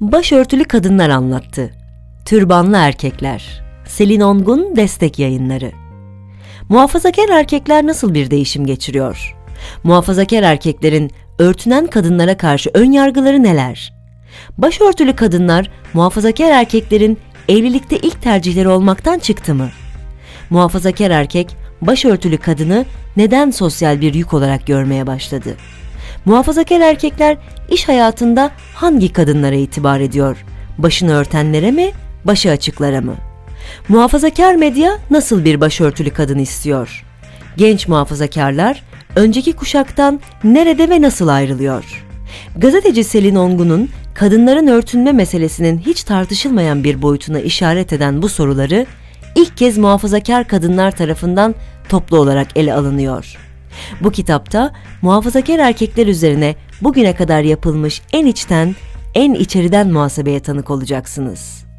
Başörtülü kadınlar anlattı. Türbanlı erkekler. Selin Ongun Destek Yayınları. Muhafazakar erkekler nasıl bir değişim geçiriyor? Muhafazakar erkeklerin örtünen kadınlara karşı ön yargıları neler? Başörtülü kadınlar muhafazakar erkeklerin evlilikte ilk tercihleri olmaktan çıktı mı? Muhafazakar erkek başörtülü kadını neden sosyal bir yük olarak görmeye başladı? Muhafazakar erkekler iş hayatında hangi kadınlara itibar ediyor? Başını örtenlere mi, başı açıklara mı? Muhafazakar medya nasıl bir başörtülü kadın istiyor? Genç muhafazakarlar önceki kuşaktan nerede ve nasıl ayrılıyor? Gazeteci Selin Ongun'un kadınların örtünme meselesinin hiç tartışılmayan bir boyutuna işaret eden bu soruları ilk kez muhafazakar kadınlar tarafından toplu olarak ele alınıyor. Bu kitapta muhafazakar erkekler üzerine bugüne kadar yapılmış en içten, en içeriden muhasebeye tanık olacaksınız.''